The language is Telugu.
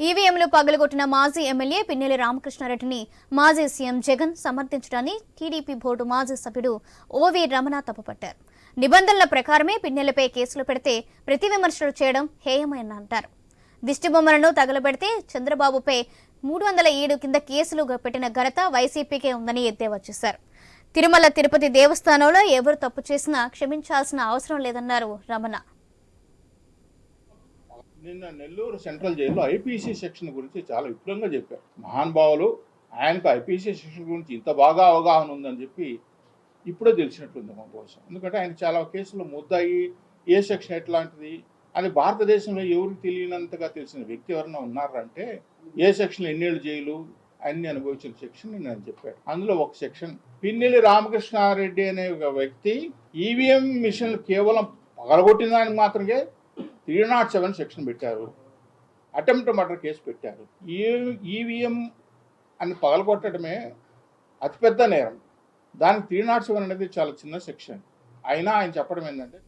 ఈవీఎంలు పగలగొట్టిన మాజీ ఎమ్మెల్యే పిన్నెల్లి రామకృష్ణారెడ్డిని మాజీ సీఎం జగన్ సమర్థించడాన్ని టీడీపీ బోర్డు మాజీ సభ్యుడు ఓవి రమణ తప్పుపట్టారు. నిబంధనల ప్రకారమే పిన్నెలపై కేసులు పెడితే ప్రతి విమర్శలు చేయడం హేయమని అంటారు. దిష్టిబొమ్మలను తగలబెడితే చంద్రబాబుపై మూడు వందల ఏడు కింద కేసులు పెట్టిన ఘనత వైసీపీకే ఉందని ఎద్దేవా చేశారు. తిరుమల తిరుపతి దేవస్థానంలో ఎవరు తప్పు చేసినా క్షమించాల్సిన అవసరం లేదన్నారు రమణ. నిన్న నెల్లూరు సెంట్రల్ జైల్లో ఐపీసీ సెక్షన్ గురించి చాలా విపులంగా చెప్పారు. మహానుభావులు ఆయనకు ఐపీసీ సెక్షన్ గురించి ఇంత బాగా అవగాహన ఉందని చెప్పి ఇప్పుడే తెలిసినట్లుంది మా కోసం. ఎందుకంటే ఆయన చాలా కేసులు ముద్దాయి ఏ సెక్షన్ ఎట్లాంటిది అని భారతదేశంలో ఎవరికి తెలియనంతగా తెలిసిన వ్యక్తి ఎవరైనా ఉన్నారంటే ఏ సెక్షన్ ఎన్నేళ్ళు జైలు అన్ని అనుభవించిన సెక్షన్ నేను ఆయన చెప్పాడు. అందులో ఒక సెక్షన్ పిన్నెల్లి రామకృష్ణారెడ్డి అనే ఒక వ్యక్తి ఈవీఎం మిషన్లు కేవలం పగలగొట్టిన దానికి మాత్రమే త్రీ నాట్ సెవెన్ సెక్షన్ పెట్టారు. అటెంప్ట్ మర్డర్ కేసు పెట్టారు. ఈ ఈవీఎం అని పగలగొట్టడమే అతిపెద్ద నేరం. దానికి త్రీ నాట్ సెవెన్ అనేది చాలా చిన్న సెక్షన్. అయినా ఆయన చెప్పడం ఏంటంటే